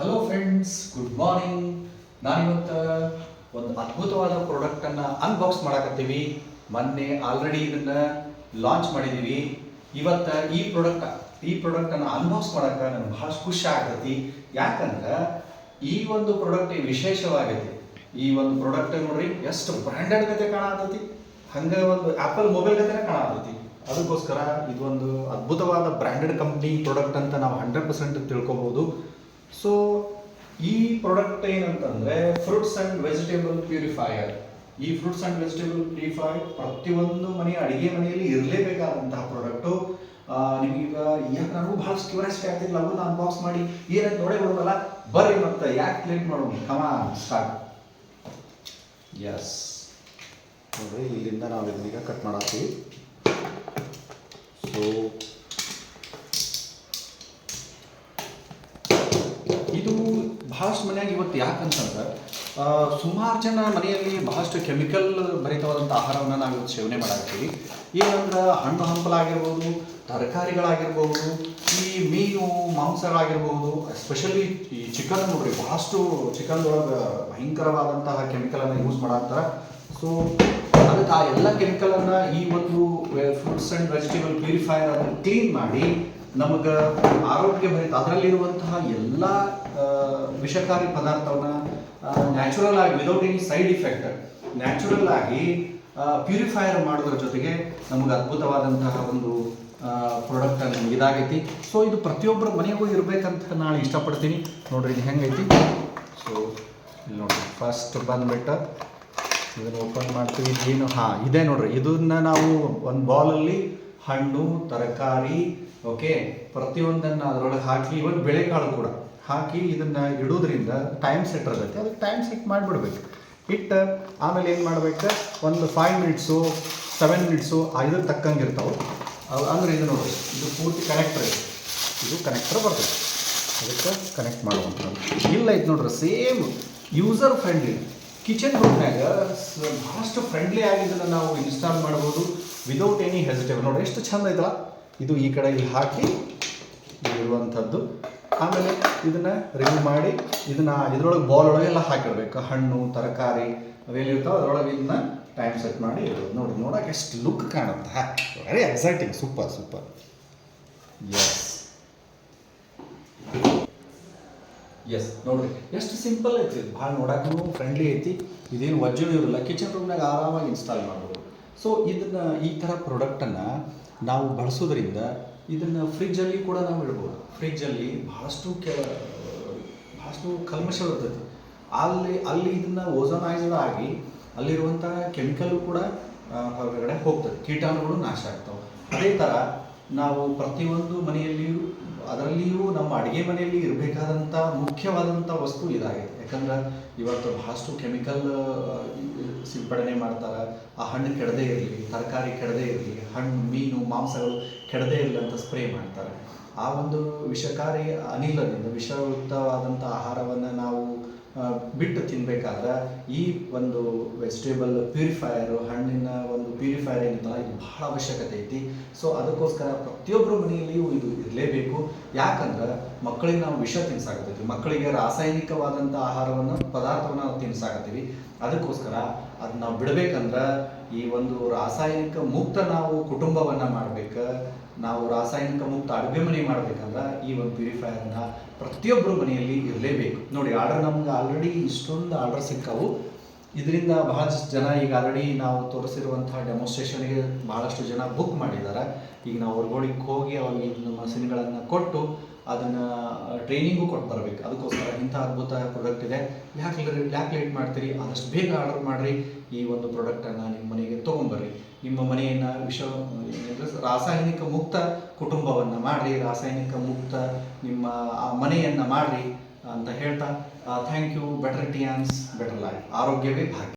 Hello friends good morning ನಾನಿವತ್ತು ಒಂದು ಅದ್ಭುತವಾದ ಪ್ರಾಡಕ್ಟನ್ನು ಅನ್ಬಾಕ್ಸ್ ಮಾಡಕತ್ತೀವಿ. ಮೊನ್ನೆ ಆಲ್ರೆಡಿ ಇದನ್ನು ಲಾಂಚ್ ಮಾಡಿದ್ದೀವಿ ಇವತ್ತು ಈ ಪ್ರಾಡಕ್ಟ್ ಈ ಪ್ರಾಡಕ್ಟನ್ನು ಅನ್ಬಾಕ್ಸ್ ಮಾಡಕ್ಕೆ ನನಗೆ ಭಾಳ ಖುಷಿ ಆಗ್ತೈತಿ. ಯಾಕಂದ್ರೆ ಈ ಒಂದು ಪ್ರಾಡಕ್ಟ್ ವಿಶೇಷವಾಗೈತಿ. ಈ ಒಂದು ಪ್ರಾಡಕ್ಟ್ ನೋಡ್ರಿ, ಎಷ್ಟು ಬ್ರ್ಯಾಂಡೆಡ್ ಗತೆ ಕಾಣತೈತಿ ಹಂಗೆ ಒಂದು ಆ್ಯಪಲ್ ಮೊಬೈಲ್ ಗತೆನೇ ಕಾಣತೈತಿ ಅದಕ್ಕೋಸ್ಕರ ಇದೊಂದು ಅದ್ಭುತವಾದ ಬ್ರ್ಯಾಂಡೆಡ್ ಕಂಪ್ನಿ ಪ್ರಾಡಕ್ಟ್ ಅಂತ ನಾವು ಹಂಡ್ರೆಡ್ ಪರ್ಸೆಂಟ್ ತಿಳ್ಕೊಬೋದು ಸೊ ಈ ಪ್ರಾಡಕ್ಟ್ ಏನಂತಂದ್ರೆ ಫ್ರೂಟ್ಸ್ ಅಂಡ್ ವೆಜಿಟೇಬಲ್ ಪ್ಯೂರಿಫೈಯರ್ ಈ ಫ್ರೂಟ್ಸ್ ಅಂಡ್ ವೆಜಿಟೇಬಲ್ ಪ್ಯೂರಿಫೈ ಪ್ರತಿಯೊಂದು ಮನೆಯ ಅಡುಗೆ ಮನೆಯಲ್ಲಿ ಇರಲೇಬೇಕಾದಂತಹ ಪ್ರಾಡಕ್ಟು ನಿಮಗೀಗ ಯಾಕೆ ನನಗೂ ಭಾಳ ಕ್ಯೂರಿಯಾಸಿಟಿ ಆಗ್ತಿಲ್ಲ ಅವನ್ನ ಅನ್ಬಾಕ್ಸ್ ಮಾಡಿ ಏನಂತ ನೋಡೇ ಬಿಡೋದಲ್ಲ ಬರ್ರಿ ಮತ್ತೆ, ಯಾಕೆ ಲೇಟ್ ಮಾಡೋಣ ಕಮ ಸ್ಟಾರ್ಟ್ ಎಸ್ ನೋಡ್ರಿ ಇಲ್ಲಿಂದ ನಾವು ಇದನ್ನೀಗ ಕಟ್ ಮಾಡತ್ತೀವಿ ಸೊ ಇದು ಬಹಳಷ್ಟು ಮನೆಯಾಗ ಇವತ್ತು ಯಾಕಂತಂದ್ರೆ ಸುಮಾರು ಜನ ಮನೆಯಲ್ಲಿ ಬಹಳಷ್ಟು ಕೆಮಿಕಲ್ ಭರಿತವಾದಂಥ ಆಹಾರವನ್ನು ನಾವು ಇವತ್ತು ಸೇವನೆ ಮಾಡಾಕ್ತೀವಿ ಏನಂದ್ರೆ ಹಣ್ಣು ಹಂಪಲಾಗಿರ್ಬೋದು, ತರಕಾರಿಗಳಾಗಿರ್ಬೋದು, ಈ ಮೀನು, ಮಾಂಸಗಳಾಗಿರ್ಬೋದು ಎಸ್ಪೆಷಲಿ ಈ ಚಿಕನ್ ನೋಡ್ರಿ, ಬಹಳಷ್ಟು ಚಿಕನ್ದೊಳಗೆ ಭಯಂಕರವಾದಂತಹ ಕೆಮಿಕಲನ್ನು ಯೂಸ್ ಮಾಡಾಕ್ತಾರೆ. ಸೊ ಅದಕ್ಕೆ ಆ ಎಲ್ಲ ಕೆಮಿಕಲನ್ನು ಈ ಒಂದು ಫ್ರೂಟ್ಸ್ ಆ್ಯಂಡ್ ವೆಜಿಟೇಬಲ್ ಪ್ಯೂರಿಫೈಯರ್ ಅನ್ನು ಕ್ಲೀನ್ ಮಾಡಿ ನಮಗೆ ಆರೋಗ್ಯ ಭರಿತ ಅದರಲ್ಲಿರುವಂತಹ ಎಲ್ಲ ವಿಷಕಾರಿ ಪದಾರ್ಥವನ್ನ ನ್ಯಾಚುರಲ್ ಆಗಿ without any side effect natural ಆಗಿ ಪ್ಯೂರಿಫೈಯರ್ ಮಾಡೋದ್ರ ಜೊತೆಗೆ ನಮಗೆ ಅದ್ಭುತವಾದಂತಹ ಒಂದು ಪ್ರಾಡಕ್ಟ್ ನಮ್ಗೆ ಇದಾಗೈತಿ. ಸೊ ಇದು ಪ್ರತಿಯೊಬ್ಬರ ಮನೆಗೂ ಇರಬೇಕಂತ ನಾನು ಇಷ್ಟಪಡ್ತೀನಿ. ನೋಡ್ರಿ ಇದು ಹೆಂಗೈತಿ. ಸೊ ಇಲ್ಲಿ ನೋಡ್ರಿ ಫಸ್ಟ್ ಬಂದ್ಬಿಟ್ಟು ಇದನ್ನು ಓಪನ್ ಮಾಡ್ತೀವಿ. ಏನು, ಹಾಂ, ಇದೆ ನೋಡ್ರಿ. ಇದನ್ನ ನಾವು ಒಂದು ಬಾಲಲ್ಲಿ ಹಣ್ಣು, ತರಕಾರಿ ಓಕೆ ಪ್ರತಿಯೊಂದನ್ನು ಅದರೊಳಗೆ ಹಾಕಿ ಇವನ್ ಬೆಳೆಕಾಳು ಕೂಡ ಹಾಕಿ ಇದನ್ನು ಇಡೋದ್ರಿಂದ ಟೈಮ್ ಸೆಟ್ ಇರ್ತೈತೆ. ಅದಕ್ಕೆ ಟೈಮ್ ಸೆಟ್ ಮಾಡಿಬಿಡ್ಬೇಕು. ಇಟ್ಟು ಆಮೇಲೆ ಏನು ಮಾಡ್ಬೇಕು? ಒಂದು ಫೈವ್ ಮಿನಿಟ್ಸು ಸೆವೆನ್ ಮಿನಿಟ್ಸು ಇದಕ್ಕೆ ತಕ್ಕಂಗೆ ಇರ್ತಾವೆ ಅಂದರೆ ಇದು ನೋಡಿ ಇದು ಪೂರ್ತಿ ಕನೆಕ್ಟರ್ ಇದೆ. ಇದು ಕನೆಕ್ಟರ್ ಬರ್ತದೆ. ಅದಕ್ಕೆ ಕನೆಕ್ಟ್ ಮಾಡುವಂಥದ್ದು. ಇಲ್ಲ ಇದು ನೋಡ್ರಿ ಸೇಮ್ ಯೂಸರ್ ಫ್ರೆಂಡ್ಲಿ ಕಿಚನ್ ರೂಮ್ನಾಗ ಭಾಳಷ್ಟು ಫ್ರೆಂಡ್ಲಿ ಆಗಿ ಇದನ್ನು ನಾವು ಇನ್ಸ್ಟಾಲ್ ಮಾಡ್ಬೋದು ವಿದೌಟ್ ಎನಿ ಹೆಸಿಟೇಬಲ್ ನೋಡಿ ಎಷ್ಟು ಚಂದ ಐತಲ್ಲ? ಇದು ಈ ಕಡೆ ಇಲ್ಲಿ ಹಾಕಿ ಇರುವಂಥದ್ದು. ಆಮೇಲೆ ಇದನ್ನು ರಿಮೂವ್ ಮಾಡಿ, ಇದನ್ನು ಇದ್ರೊಳಗೆ ಬಾಲ್ ಒಳಗೆ ಎಲ್ಲ ಹಾಕಿರ್ಬೇಕು. ಹಣ್ಣು, ತರಕಾರಿ ಅವೆಲ್ಲ ಇರ್ತಾವೆ, ಅದರೊಳಗೆ ಇದನ್ನ ಟೈಮ್ ಸೆಟ್ ಮಾಡಿ ಇರೋದು ನೋಡಿ ನೋಡೋಕೆ ಎಷ್ಟು ಲುಕ್ ಕಾಣುತ್ತೆ. Very exciting super super yes yes ನೋಡ್ರಿ, ಎಷ್ಟು ಸಿಂಪಲ್ ಐತಿ ಭಾಳ ನೋಡೋಕ್ಕೂ ಫ್ರೆಂಡ್ಲಿ ಐತಿ. ಇದೇನು ವಜ್ಜು ಇರಲ್ಲ ಕಿಚನ್ ರೂಮ್ನಾಗ ಆರಾಮಾಗಿ ಇನ್ಸ್ಟಾಲ್ ಮಾಡ್ಬೋದು. ಸೊ ಇದನ್ನು ಈ ಥರ ಪ್ರಾಡಕ್ಟನ್ನು ನಾವು ಬಳಸೋದ್ರಿಂದ ಇದನ್ನು ಫ್ರಿಜ್ಜಲ್ಲಿ ಕೂಡ ನಾವು ಇಡ್ಬೋದು. ಫ್ರಿಜ್ಜಲ್ಲಿ ಭಾಳಷ್ಟು ಕೆ ಭಾಳಷ್ಟು ಕಲ್ಮಶ ಇರ್ತೈತಿ ಅಲ್ಲಿ ಅಲ್ಲಿ ಇದನ್ನು ಓಜನೈಸ್ಡ್ ಆಗಿ ಅಲ್ಲಿರುವಂಥ ಕೆಮಿಕಲ್ಲು ಕೂಡ ಹೊರಗಡೆ ಹೋಗ್ತದೆ. ಕೀಟಾಣುಗಳು ನಾಶ ಆಗ್ತವೆ. ಅದೇ ಥರ ನಾವು ಪ್ರತಿಯೊಂದು ಮನೆಯಲ್ಲಿಯೂ, ಅದರಲ್ಲಿಯೂ ನಮ್ಮ ಅಡುಗೆ ಮನೆಯಲ್ಲಿ ಇರಬೇಕಾದಂಥ ಮುಖ್ಯವಾದಂಥ ವಸ್ತು ಇದಾಗಿದೆ ಯಾಕಂದ್ರೆ ಇವತ್ತು ಬಹಳಷ್ಟು ಕೆಮಿಕಲ್ ಸಿಂಪಡಣೆ ಮಾಡ್ತಾರೆ. ಆ ಹಣ್ಣು ಕೆಡದೇ ಇರಲಿ, ತರಕಾರಿ ಕೆಡದೇ ಇರಲಿ, ಹಣ್ಣು, ಮೀನು, ಮಾಂಸಗಳು ಕೆಡದೇ ಇರಲಿ ಅಂತ ಸ್ಪ್ರೇ ಮಾಡ್ತಾರೆ. ಆ ಒಂದು ವಿಷಕಾರಿ ಅನಿಲದಿಂದ ವಿಷಯುಕ್ತವಾದಂಥ ಆಹಾರವನ್ನು ನಾವು ಬಿಟ್ಟು ತಿನ್ನಬೇಕಾದ್ರೆ ಈ ಒಂದು ವೆಜಿಟೇಬಲ್ ಪ್ಯೂರಿಫೈಯರು ಹಣ್ಣಿನ ಒಂದು ಪ್ಯೂರಿಫೈಯರ್ ಏನಿತ್ತಲ್ಲ, ಇದು ಬಹಳ ಅವಶ್ಯಕತೆ ಐತಿ. ಸೊ ಅದಕ್ಕೋಸ್ಕರ ಪ್ರತಿಯೊಬ್ಬರ ಮನೆಯಲ್ಲಿಯೂ ಇದು ಇರಲೇಬೇಕು. ಯಾಕಂದ್ರೆ ಮಕ್ಕಳಿಗೆ ನಾವು ವಿಷ ತಿನ್ಸಾಕತ್ತೀವಿ. ಮಕ್ಕಳಿಗೆ ರಾಸಾಯನಿಕವಾದಂಥ ಆಹಾರವನ್ನು, ಪದಾರ್ಥವನ್ನು ನಾವು ತಿನ್ಸಾಕತ್ತೀವಿ. ಅದಕ್ಕೋಸ್ಕರ ಅದು ನಾವು ಬಿಡಬೇಕಂದ್ರೆ ಈ ಒಂದು ರಾಸಾಯನಿಕ ಮುಕ್ತ ನಾವು ಕುಟುಂಬವನ್ನು ಮಾಡ್ಬೇಕು, ನಾವು ರಾಸಾಯನಿಕ ಮುಕ್ತ ಅಡುಗೆ ಮನೆ ಮಾಡ್ಬೇಕಂದ್ರೆ ಈ ಒಂದು ಪ್ಯೂರಿಫೈಯರ್ನ ಪ್ರತಿಯೊಬ್ಬರ ಮನೆಯಲ್ಲಿ ಇರಲೇಬೇಕು. ನೋಡಿ, ಆರ್ಡರ್ ನಮ್ಗೆ ಆಲ್ರೆಡಿ ಇಷ್ಟೊಂದು ಆರ್ಡರ್ ಸಿಕ್ಕಾವು ಇದರಿಂದ ಬಹಳಷ್ಟು ಜನ ಈಗ ಆಲ್ರೆಡಿ ನಾವು ತೋರಿಸಿರುವಂತಹ ಡೆಮೋನ್ಸ್ಟ್ರೇಷನ್ಗೆ ಬಹಳಷ್ಟು ಜನ ಬುಕ್ ಮಾಡಿದ್ದಾರೆ. ಈಗ ನಾವು ಹೊರಗೋಡಿಗೆ ಹೋಗಿ ಅವ್ರಿಗೆ ನಮ್ಮ ಮಷಿನ್ಗಳನ್ನು ಕೊಟ್ಟು ಅದನ್ನು ಟ್ರೈನಿಂಗು ಕೊಟ್ಟು ಬರಬೇಕು. ಅದಕ್ಕೋಸ್ಕರ ಇಂಥ ಅದ್ಭುತ ಪ್ರಾಡಕ್ಟ್ ಇದೆ. ಯಾಕೆ ಯಾಕೆ ಲೇಟ್ ಮಾಡ್ತೀರಿ? ಆದಷ್ಟು ಬೇಗ ಆರ್ಡರ್ ಮಾಡಿರಿ. ಈ ಒಂದು ಪ್ರಾಡಕ್ಟನ್ನು ನಿಮ್ಮ ಮನೆಗೆ ತೊಗೊಂಬರ್ರಿ. ನಿಮ್ಮ ಮನೆಯನ್ನು ವಿಷ ರಾಸಾಯನಿಕ ಮುಕ್ತ ಕುಟುಂಬವನ್ನು ಮಾಡಿರಿ. ರಾಸಾಯನಿಕ ಮುಕ್ತ ನಿಮ್ಮ, ಆ ಮನೆಯನ್ನು ಮಾಡಿರಿ. ಅಂತ ಹೇಳ್ತಾ thank you better ಟಿಯಾನ್ಸ್ better life ಆರೋಗ್ಯವೇ ಭಾಗ್ಯ